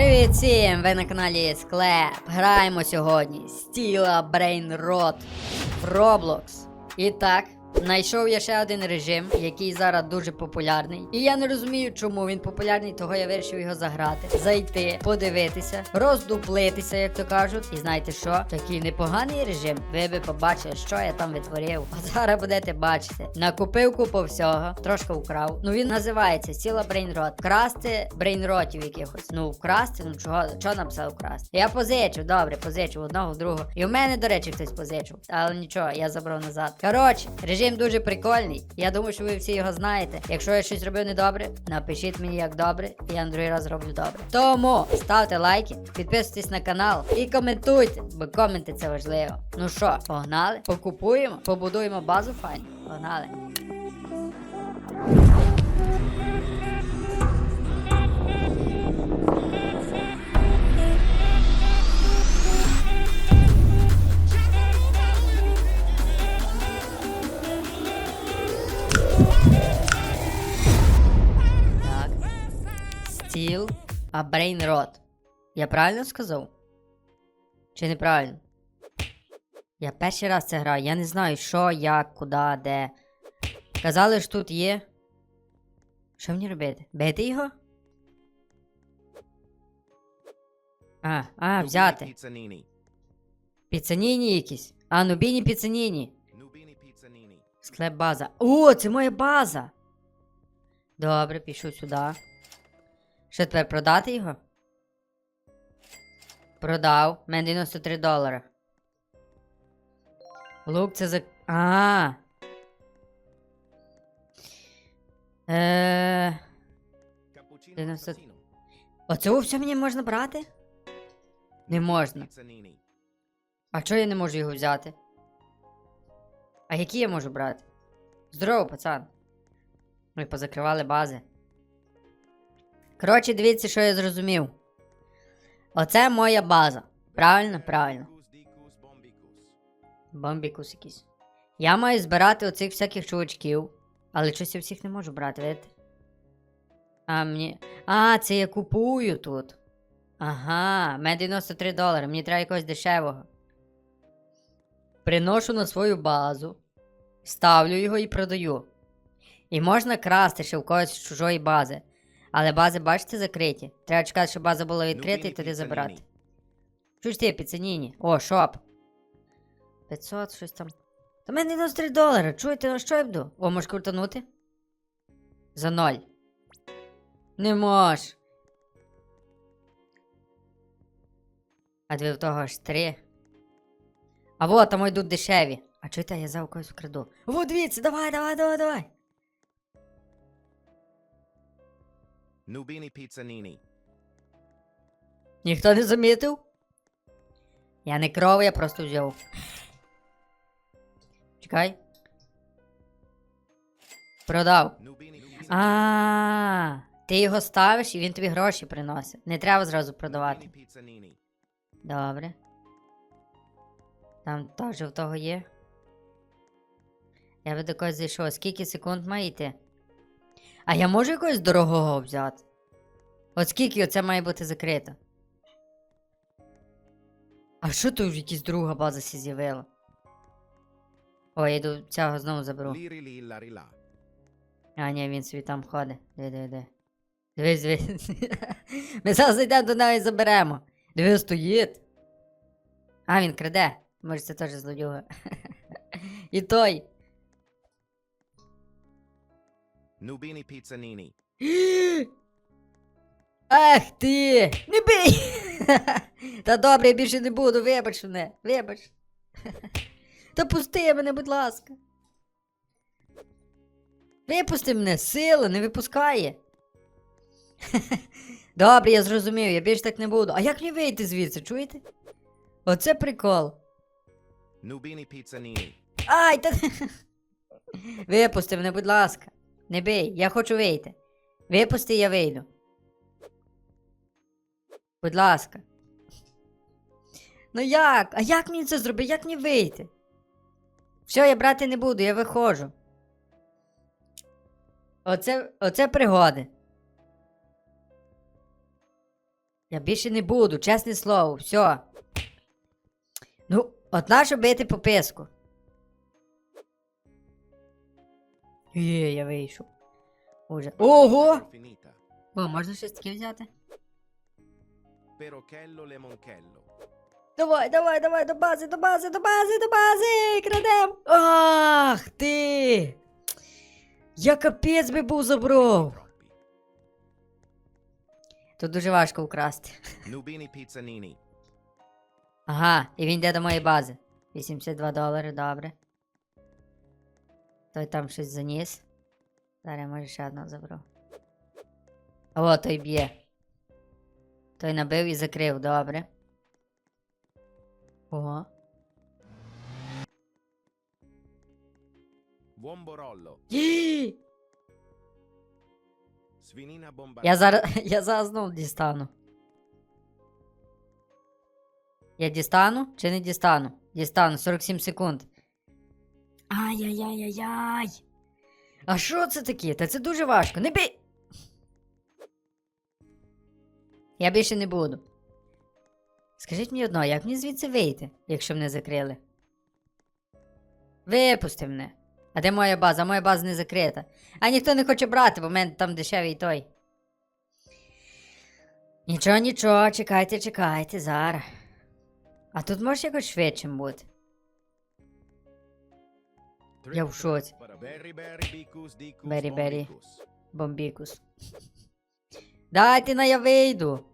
Привіт всім! Ви на каналі Склеп. Граємо сьогодні Стіла Брейн Рот в Roblox. І так, знайшов я ще один режим, який зараз дуже популярний. І я не розумію, чому він популярний, того я вирішив його заграти, зайти, подивитися, роздуплитися, як то кажуть. І знаєте що? Такий непоганий режим. Ви би побачили, що я там витворив. А зараз будете бачити. Накупив купу всього, трошки украв. Ну він називається Сіла Брейнрот. Красти брейнротів якихось. Ну, вкрасти, ну чого, чого написав вкрасти? Я позичив, добре, позичив одного, другого. І в мене, до речі, хтось позичив. Але нічого, я забрав назад. Коротше, режим дуже прикольний. Я думаю, що ви всі його знаєте. Якщо я щось робив недобре, напишіть мені як добре, і я на другий раз роблю добре. Тому ставте лайки, підписуйтесь на канал і коментуйте, бо коменти це важливо. Ну що, погнали? Покупуємо, побудуємо базу файну. Погнали. А брейн рот. Я правильно сказав? Чи неправильно? Я перший раз це граю, я не знаю, що, як, куди, де. Казали, що тут є. Що мені робити? Бити його? А, а, взяти. Піцаніні якісь. А, нубіні піцаніні. Склеп база. О, це моя база. Добре, пішов сюди. Що тепер продати його? Продав. У мене 93 долари. Лук це за. А. Е... Cappuccino Ти не все- assassino. Оце все мені можна брати? Не можна. А чого я не можу його взяти? А які я можу брати? Здорово, пацан. Ми позакривали бази. Коротше, дивіться, що я зрозумів. Оце моя база. Правильно? Правильно. Бомбікус якийсь. Я маю збирати оцих всяких чувачків. Але щось я всіх не можу брати, видите? А мені. А, це я купую тут. Ага, мене 93 долари, мені треба якогось дешевого. Приношу на свою базу, ставлю його і продаю. І можна красти ще в когось з чужої бази. Але бази, бачите, закриті. Треба чекати, щоб база була відкрита і тоді забирати. Чуєш ти, піцаніні? О, шоп. 500, щось там. Та мене 93 долари. Чуєте, на що я буду? О, можеш крутанути? За ноль. Не мож. А дві в того аж три. А вот там йдуть дешеві. А чуєте, я за когось вкраду. Во, дивіться, давай, давай, давай, давай. Nubini Pizzanini. Ніхто не замітив? Я не кров, я просто взяв. Чекай. Продав. Pizzanini. А, ти його ставиш і він тобі гроші приносить. Не треба зразу продавати. Добре. Там теж в того є. Я би до когось зайшов. Скільки секунд має йти? А я можу якогось дорогого взяти? От скільки оце має бути закрито? А що тут якась друга база сі з'явила? О, я йду цього знову заберу. А, ні, він собі там ходить. Диви, диви. Дивись, дивись. Ми зараз зайдемо до неї і заберемо. Диви, стоїть. А, він краде. Може, це теж злодюга. І той. Nubini Pizzanini. Ах ти! Не бий! Та добре, я більше не буду, вибач мене, вибач. Та пусти мене, будь ласка. Випусти мене, сила не випускає. Добре, я зрозумів, я більше так не буду. А як мені вийти звідси, чуєте? Оце прикол. Nubini Pizzanini. Ай, та. Випусти мене, будь ласка. Не бий, я хочу вийти. Випусти, я вийду. Будь ласка. Ну як? А як мені це зробити? Як мені вийти? Все, я брати не буду, я виходжу. Оце, оце пригоди. Я більше не буду, чесне слово, все. Ну, от нащо бити по писку? Є, я вийшов. Уже. Ого! О, можна щось таке взяти? Perochello lemonchello. Давай, давай, давай, до бази, до бази, до бази, до бази! Крадем! Ах ти! Я капець би був забрав! Тут дуже важко вкрасти. Nubini pizzanini. Ага, і він йде до моєї бази. 82 долари, добре. Той там щось заніс. Зараз я може ще одного заберу. О, той б'є. Той набив і закрив, добре. Ого. Ї! Svinina bomba. Я зараз, я зараз знову дістану. Я дістану чи не дістану? Дістану 47 секунд. Ай-яй-яй-яй-яй. А що це таке? Та це дуже важко. Не бій! Я більше не буду. Скажіть мені одно, як мені звідси вийти, якщо мене закрили? Випусти мене. А де моя база? Моя база не закрита. А ніхто не хоче брати, бо в мене там дешевий той. Нічого, нічого, чекайте, чекайте, зараз. А тут може якось швидше бути. Я в шоці. Berry. bombicus. Бомбікус. Дайте на я вийду.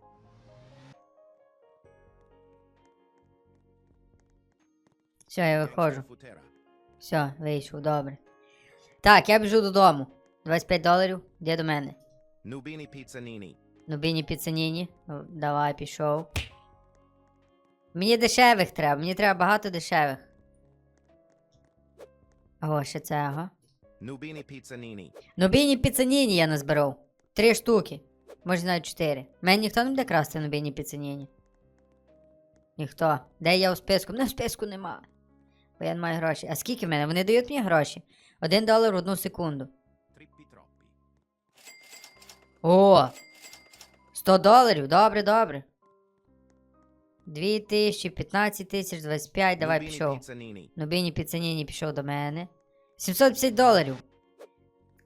Все, я виходжу. Все, вийшов, добре. Так, я біжу додому. 25 доларів, де до мене? Nubini pizzanini. Нубіні піцаніні. Давай, пішов. Мені дешевих треба, мені треба багато дешевих. Ще це, ага. Nubini pizzanini. Нубіні піцаніні я назбирав. Три штуки. Може навіть чотири. Мене ніхто не буде красти нубіні піцаніні. Ніхто. Де я у списку? Мене в списку нема. Бо я не маю гроші. А скільки в мене? Вони дають мені гроші. Один долар в одну секунду. О! 100 доларів, добре, добре. 2 тисячі, 15 тисяч, 25, давай пішов. Нубіні Піцаніні пішов до мене. 750 доларів.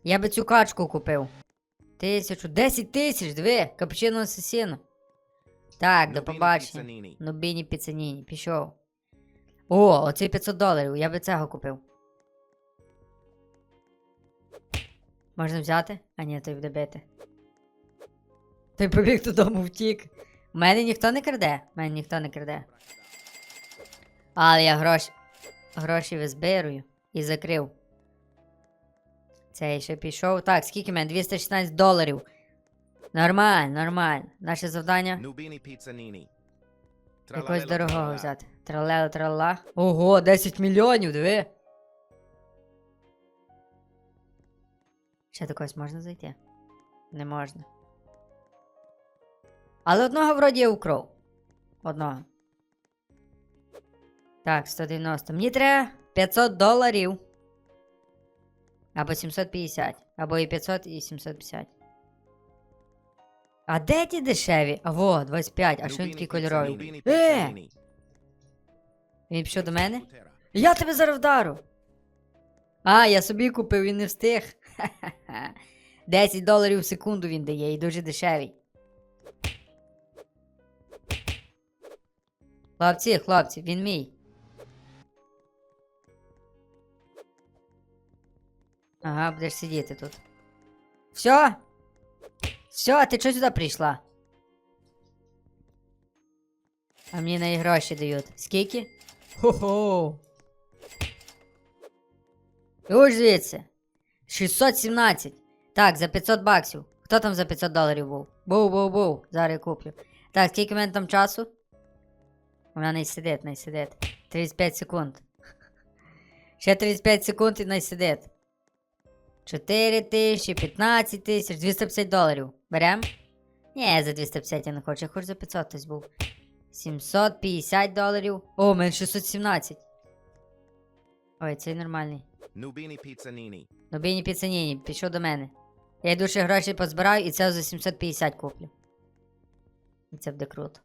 Я би цю качку купив. Тисячу, 10 тисяч, диви, капучино асасіно. Так, до Nubini побачення. pizzanini. Нубіні Піцаніні, пішов. О, оці 500 доларів, я би цього купив. Можна взяти? А ні, той буде бити. Той побіг додому втік. Мене ніхто не краде. Мене ніхто не краде. Але я гроші. Гроші визбирую і закрив. Цей ще пішов. Так, скільки мене? 216 доларів. Нормально, нормально. Наше завдання якогось дорогого взяти. Тралела тралла. Ого, 10 мільйонів, диви. Ще до когось можна зайти? Не можна. Але одного вроді я укров. Одного. Так, 190. Мені треба 500 доларів. Або 750. Або і 500, і 750. А де ті дешеві? А во, 25. А що він такий кольоровий? Е! Він пішов до мене? Я тебе зараз вдару. А, я собі купив і не встиг. 10 доларів в секунду він дає і дуже дешевий. Хлопці, хлопці, він мій. Ага, будеш сидіти тут. Все? Все, ти чого сюди прийшла? А мені на гроші дають. Скільки? Хо-хо. Уж звідси. 617. Так, за 500 баксів. Хто там за 500 доларів був? Був, був, був. Зараз я куплю. Так, скільки в мене там часу? Вона не сидить, не сидить. 35 секунд. Ще 35 секунд і не сидить. 4 тисячі, 15 тисяч, 250 доларів. Берем? Ні, за 250 я не хочу, я хочу за 500 хтось був. 750 доларів. О, мене 617. Ой, цей нормальний. Nubini pizzanini. Нобіні піцаніні, пішов до мене. Я йду ще гроші позбираю і це за 750 куплю. І це буде круто.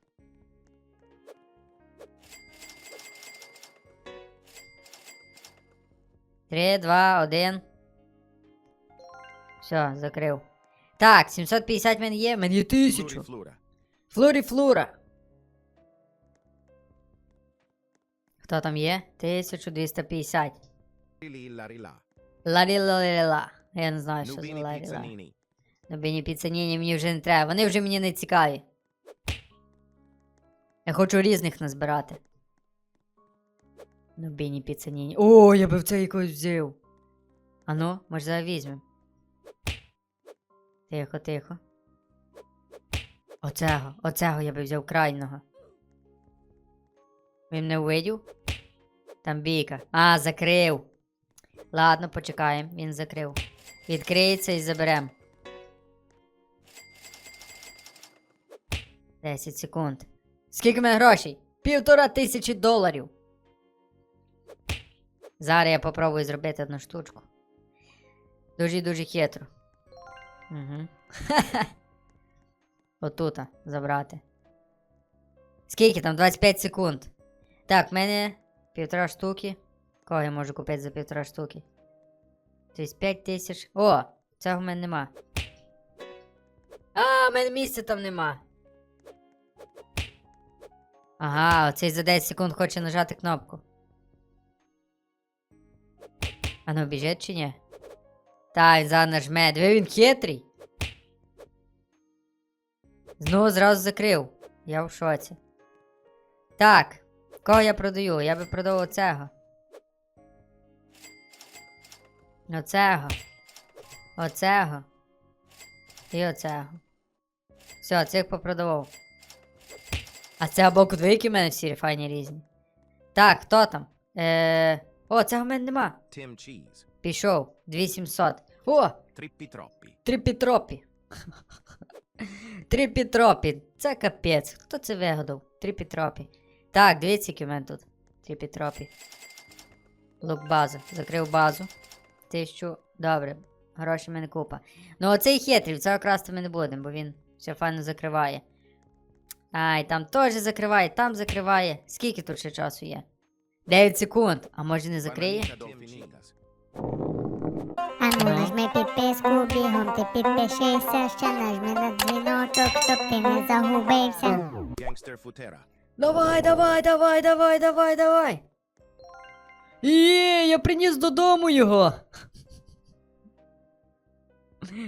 Три, два, один. Все, закрив. Так, 750 в мене є, мене є 1000. Fluriflura. Флоріфлура. Хто там є? 1250. Lilla Ларілаліла. Я не знаю, що за ларіла. Нубіні піцаніні мені вже не треба. Вони вже мені не цікаві. Я хочу різних назбирати. Нубіні піцаніні. О, я би в це якось взяв. Ану, може зараз візьмем. Тихо, тихо. Оцего, оцего я би взяв крайнього. Він не увидів? Там бійка. А, закрив. Ладно, почекаємо, він закрив. Відкриється і заберемо. 10 секунд. Скільки в мене грошей? Півтора тисячі доларів. Зараз я попробую зробити одну штучку. Дуже-дуже хитро. Угу. Отута забрати. Скільки там? 25 секунд. Так, в мене півтора штуки. Кого я можу купити за півтора штуки? 35 тисяч. О! Цього в мене нема. А, в мене місця там нема. Ага, оцей за 10 секунд хоче нажати кнопку. А ну біжить чи ні? Та, він зараз нажме. Диви, він хитрий. Знову зразу закрив. Я в шоці. Так, кого я продаю? Я би продав оцього. Оцего. Оцего. І оцего. Все, цих попродавав. А це боку двійки в мене всі файні різні. Так, хто там? Е... О, цього в мене нема. Tim Cheese. Пішов. 2700. О! Trippi Troppi. Трипітропі. Трипітропі. Це капець. Хто це вигадав? Трипітропі. Так, дивіться, які в мене тут. Трипітропі. Лук базу. Закрив базу. Тисячу. Добре. Гроші в мене купа. Ну оцей хитрий, це красти ми не будемо, бо він все файно закриває. Ай, там теж закриває, там закриває. Скільки тут ще часу є? 9 секунд. А може не закриє? Ану, нажми підписку, бігом ти підпишися, ще нажми на дзвіночок, щоб ти не загубився. Gangster Futera. Давай, давай, давай, давай, давай, давай. Є, я приніс додому його.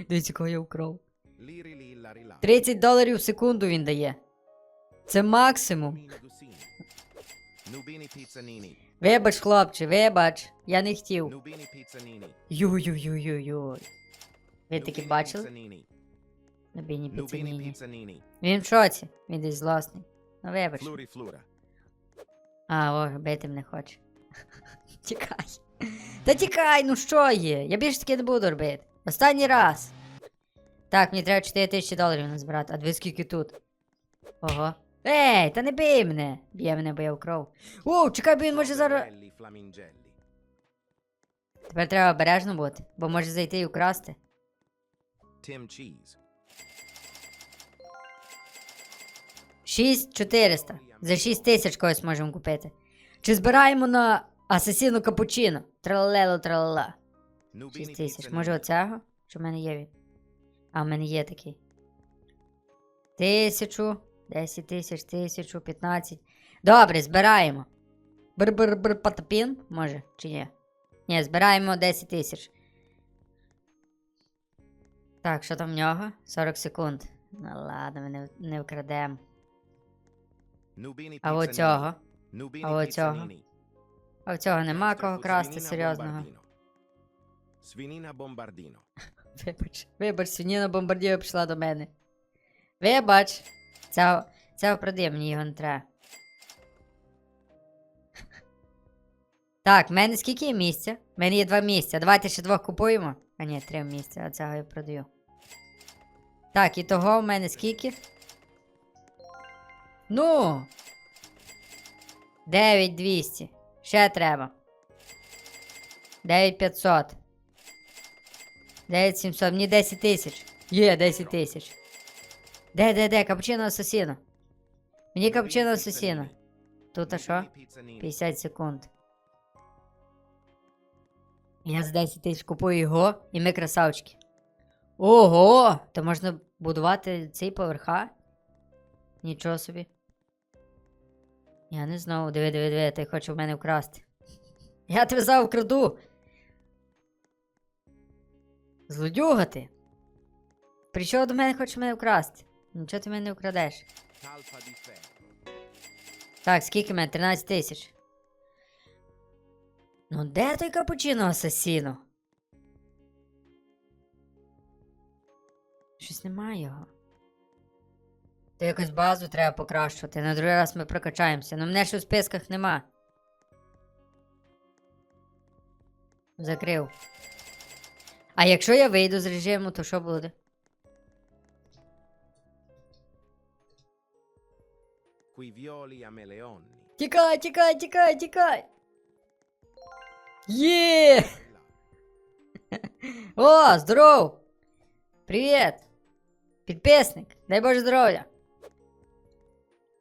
Дивіться, кого я украв. Liri Lilla Rilla. 30 доларів в секунду він дає. Це максимум. Вибач, хлопче, вибач. Я не хотів. Nubini Pizzanini. Йой-йой-йой-йой. Ви таки бачили? Nubini піцаніні. Він в шоці. Він десь злосний. Ну вибач. А, о, бити мене хоче. Тікай. Та тікай, ну що є? Я більше таки не буду робити. Останній раз. Так, мені треба 4 тисячі доларів назбирати, а дві скільки тут. Ого. Ей, та не бий мене! Б'є мене, бо я вкрав. О, чекай, бо він може зараз. Тепер треба обережно бути, бо може зайти і украсти. Tim Cheese. 6400. За 6 тисяч когось можемо купити. Чи збираємо на асасіну капучино? Тралело тралала. 6 тисяч. Може оцього? Чи в мене є він? А, в мене є такий. Тисячу, 10 тисяч, тисячу, 15. Добре, збираємо. Бр-бр-бр потопін, може, чи ні? Ні, збираємо 10 тисяч. Так, що там в нього? 40 секунд. Ну ладно, ми не, не вкрадемо. А оцього? А оцього? А в цього нема кого красти серйозного. Svinina Bombardino. Вибач, вибач, свиніна бомбардіра пішла до мене. Вибач. Цього, цього продай, мені його не треба. Так, в мене скільки є місця? В мене є два місця. Давайте ще двох купуємо. А ні, три місця, а цього я продаю. Так, і того в мене скільки? Ну. 9200. Ще треба. 9500. 9700, мені 10 тисяч. Є 10 тисяч. Де, де, де, капучино асасіно. Мені капчино асасіно. Тут а що? 50 секунд. Я за 10 тисяч купую його, і ми красавчики. Ого! То можна будувати цей поверха? Нічого собі. Я не знав, диви, диви, диви, ти хочеш в мене вкрасти. Я тебе зараз вкраду. Злодюга ти. Прийшов до мене, хочеш мене вкрасти. Нічого ти мене не вкрадеш. Так, скільки мене? 13 тисяч. Ну де той капучино асасіно? Щось немає його. То якось базу треба покращувати. На другий раз ми прокачаємося. Ну мене ж у списках нема. Закрив. А якщо я вийду з режиму, то що буде? Qui violi a meleonni. Тікай, тікай, тікай, тікай. Є! О, здоров! Привіт! Підписник, дай Боже здоров'я.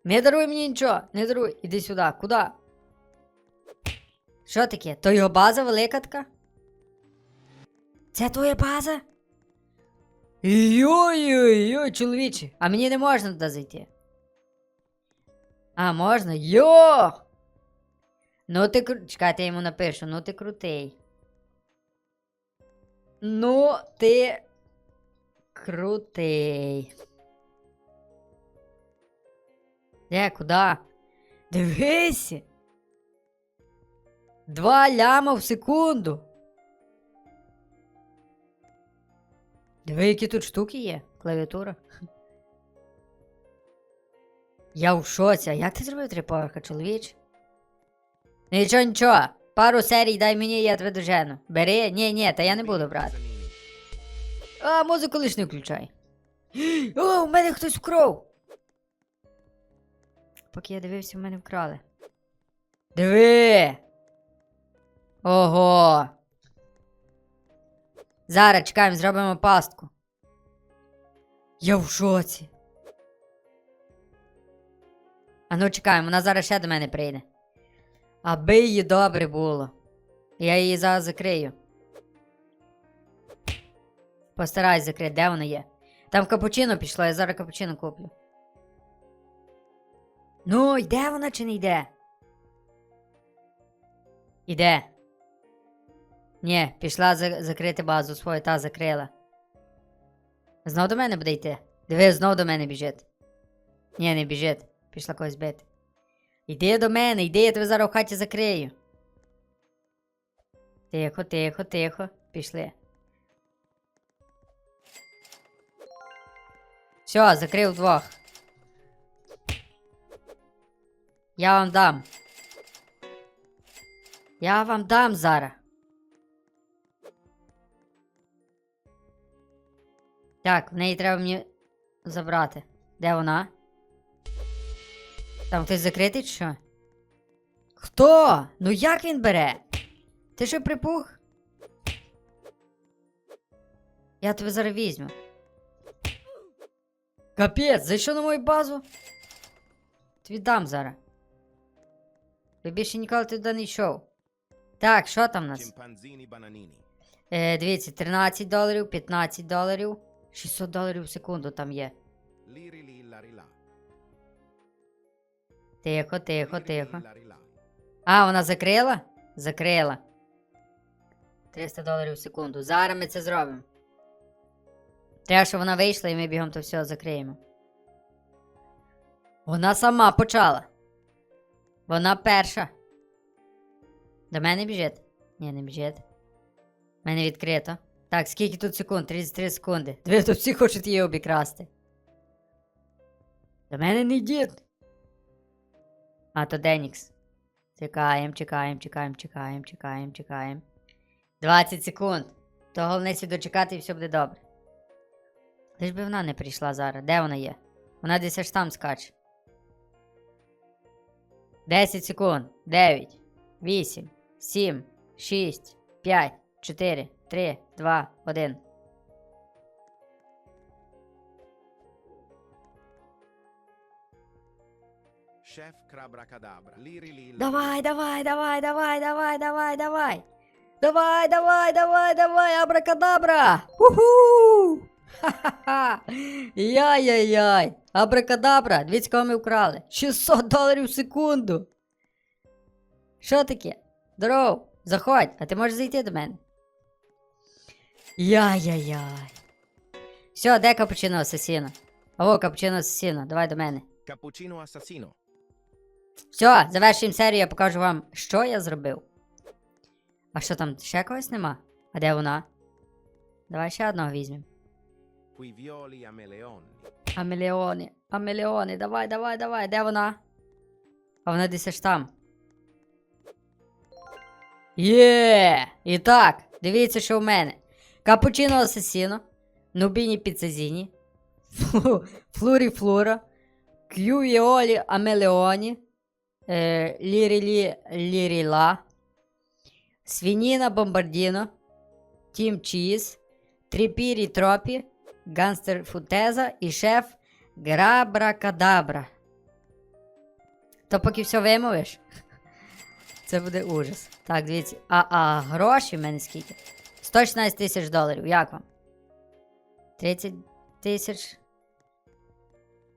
Не даруй мені нічого, не даруй. Іди сюди, куди? Що таке? То його база велика така? Це твоя база? Йой-йой-йой, чоловіче, а мені не можна туди зайти. А, можна? Йо! Ну ти кру... Чекайте, я йому напишу. Ну ти крутий. Ну ти крутий. Де, куди? Дивись! Два ляма в секунду. Диви, які тут штуки є. Клавіатура. Я в шоці. А як ти зробив три поверха, чоловіч? Нічого, нічого. Пару серій дай мені, я тебе дожену. Бери, ні, ні, та я не буду брати. А, музику лиш не включай. О, у мене хтось вкрав. Поки я дивився, в мене вкрали. Диви. Ого. Зараз чекаємо, зробимо пастку. Я в шоці. А ну чекаємо, вона зараз ще до мене прийде. Аби її добре було. Я її зараз закрию. Постараюсь закрити, де вона є. Там капучино пішло, я зараз капучино куплю. Ну, йде вона чи не йде? Іде. Ні, пішла за- закрити базу свою, та закрила. Знов до мене буде йти. Диви, знов до мене біжить. Ні, не біжить. Пішла когось бити. Іди до мене, йди, я тебе зараз в хаті закрию. Тихо, тихо, тихо. Пішли. Все, закрив двох. Я вам дам. Я вам дам зараз. Так, в неї треба мені забрати. Де вона? Там хтось закритий чи що? Хто? Ну як він бере? Ти що припух? Я тебе зараз візьму. Капець, зайшов на мою базу? Тобі дам зараз. Я більше ніколи туди не йшов. Так, що там у нас? Е, дивіться, 13 доларів, 15 доларів, 600 доларів в секунду там є. La. Тихо, тихо, тихо. А, вона закрила? Закрила. 300 доларів в секунду. Зараз ми це зробимо. Треба, щоб вона вийшла і ми бігом то все закриємо. Вона сама почала. Вона перша. До мене біжить? Ні, не біжить. У мене відкрито. Так, скільки тут секунд? 33 секунди. Диви, тут всі хочуть її обікрасти. До мене не йдіть. А, то Денікс. Чекаємо, чекаємо, чекаємо, чекаємо, чекаємо, чекаємо. 20 секунд. То головне сі дочекати і все буде добре. Лиш би вона не прийшла зараз. Де вона є? Вона десь аж там скаче. 10 секунд. 9, 8, 7, 6, 5, 4, 3, 2, 1. Chef Crabra-Cadabra. Liri. Давай, давай, давай, давай, давай, давай, давай. Давай, давай, давай, давай, абракадабра! Уху! Ха-ха-ха! Яй-яй-яй! Абракадабра! Дивіться, кого ми вкрали. 600 доларів в секунду. Що таке? Здоров, заходь, а ти можеш зайти до мене. Яй-яй-яй. Все, де капучино асасіно? О, капучино асасіно, давай до мене. Cappuccino assassino. Все, завершуємо серію, я покажу вам, що я зробив. А що там, ще когось нема? А де вона? Давай ще одного візьмемо. Амеліони, амеліони, давай, давай, давай, де вона? А вона десь аж там. Є! І так, дивіться, що в мене. Капучино асасіно, Нубіні піцезіні, Флурі флура, К'ювіолі амелеоні, е, Лірілі ліріла, Свініна бомбардіно, Тім Чіз, Тріпірі тропі, Ганстер Футеза і шеф Грабракадабра. То поки все вимовиш, це буде ужас. Так, дивіться. А, а гроші в мене скільки? 116 тисяч доларів. Як вам? 30 тисяч.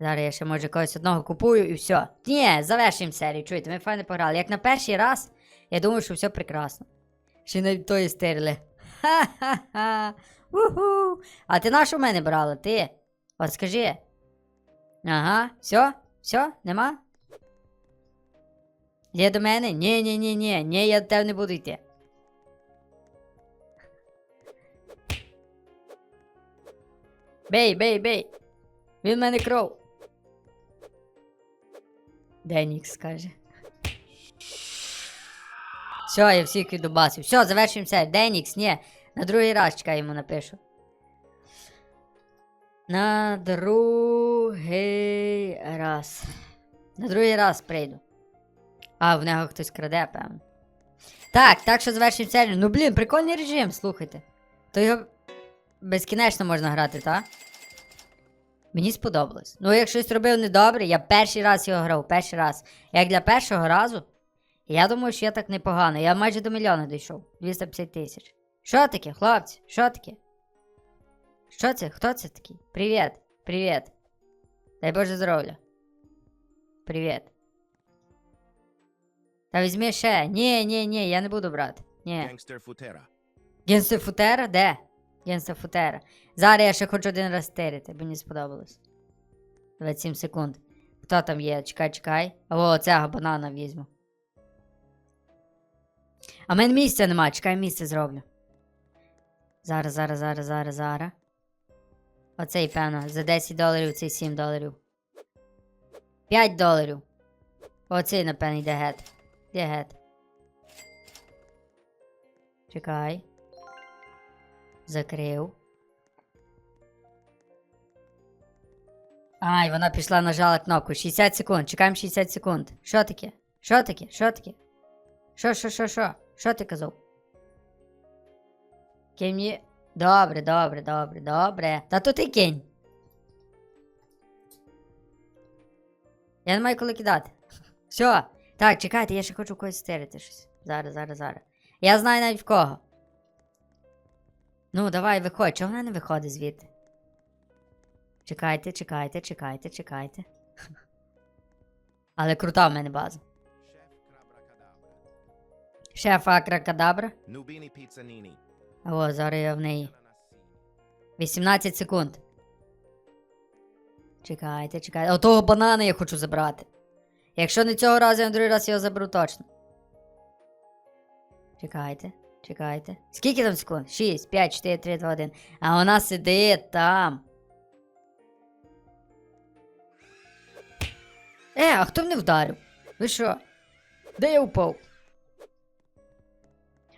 Зараз я ще може когось одного купую і все. Ні, завершуємо серію. Чуєте, ми файно пограли. Як на перший раз, я думаю, що все прекрасно. Ще навіть тої стерли. Ха-ха-ха. Уху. А ти на що мене брала? Ти? От скажи. Ага, все? Все? Нема? Є до мене? Ні, ні, ні, ні, ні, я до тебе не буду йти. Бей, бей, бей. Він в мене кров. Денікс каже. Все, я всіх віддубасив. Все, завершуємо все. Денікс, ні. На другий раз чекай йому напишу. На другий раз. На другий раз прийду. А, в нього хтось краде, певно. Так, так що завершуємо серію. Ну блін, прикольний режим, слухайте. То його безкінечно можна грати, так? Мені сподобалось. Ну, як щось робив недобре, я перший раз його грав, перший раз. Як для першого разу, я думаю, що я так непогано. Я майже до мільйона дійшов. 250 тисяч. Що таке, хлопці? Що таке? Що це? Хто це такий? Привіт. Привіт. Дай Боже здоров'я. Привіт. Та візьми ще. Ні, ні, ні, я не буду брати. Ні. Gangster Futera. Генсе Футера? Де? Генсе Футера. Зараз я ще хочу один раз стерити, мені сподобалось. 27 секунд. Хто там є? Чекай, чекай. О, цього банана візьму. А мене місця немає, чекай, місце зроблю. Зараз, зараз, зараз, зараз, зараз. Оцей, певно, за 10 доларів, цей 7 доларів. 5 доларів. Оцей, напевно, йде гет. Де гет? Чекай. Закрив. Ай, вона пішла, нажала кнопку. 60 секунд. Чекаємо 60 секунд. Що таке? Що таке? Що таке? Що, що, що, що? Що ти казав? Кинь мені. Добре, добре, добре, добре. Та то ти кинь. Я не маю коли кидати. Все. Так, чекайте, я ще хочу когось стерити щось. Зараз, зараз, зараз. Я знаю навіть в кого. Ну, давай, виходь. Чого вона не виходить звідти? Чекайте, чекайте, чекайте, чекайте. Але крута в мене база. Шеф Акракадабра. Nubini Pizzanini. О, зараз я в неї. 18 секунд. Чекайте, чекайте. Отого банана я хочу забрати. Якщо не цього разу, я на другий раз його заберу точно. Чекайте, чекайте. Скільки там секунд? 6, 5, 4, 3, 2, 1. А вона сидить там. Е, а хто мене вдарив? Ви що? Де я упав?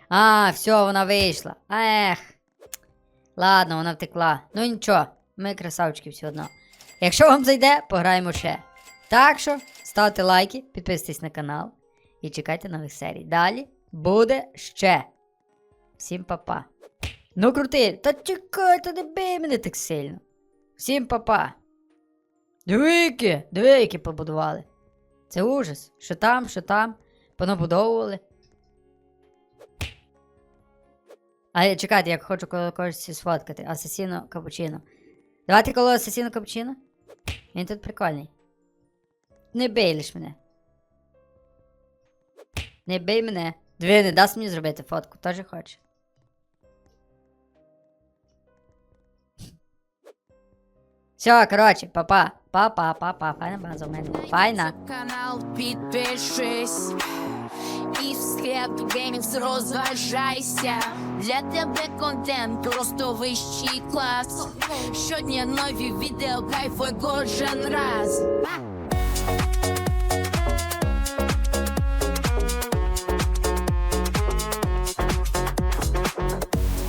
А, все, вона вийшла. Ех. Ладно, вона втекла. Ну нічого, ми красавчики все одно. Якщо вам зайде, пограємо ще. Так що, ставте лайки, підписуйтесь на канал і чекайте нових серій. Далі буде ще. Всім па-па. Ну крути, та чекай, та не бий мене так сильно. Всім па-па. Двійки, двійки побудували. Це ужас. Що там, що там. Понабудовували. А чекайте, я хочу когось сфоткати. Асасіно капучино. Давайте коло асасіно капучино. Він тут прикольний. Не бей лиш мене. Не бей мене. Дві не дасть мені зробити фотку, теж хоче. Все, коротше, папа. Папа, папа, файна база в мене. Файна. канал підпишись і вслед геймікс розважайся. Для тебе контент просто вищий клас. Щодня нові відео, кайфуй кожен раз.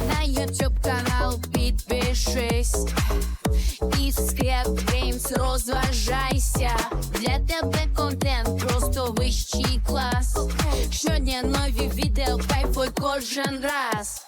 На YouTube канал підпишись і Scrap Games розважайся. Для тебе контент просто вищий клас. Щодня нові відео, кайфуй кожен раз.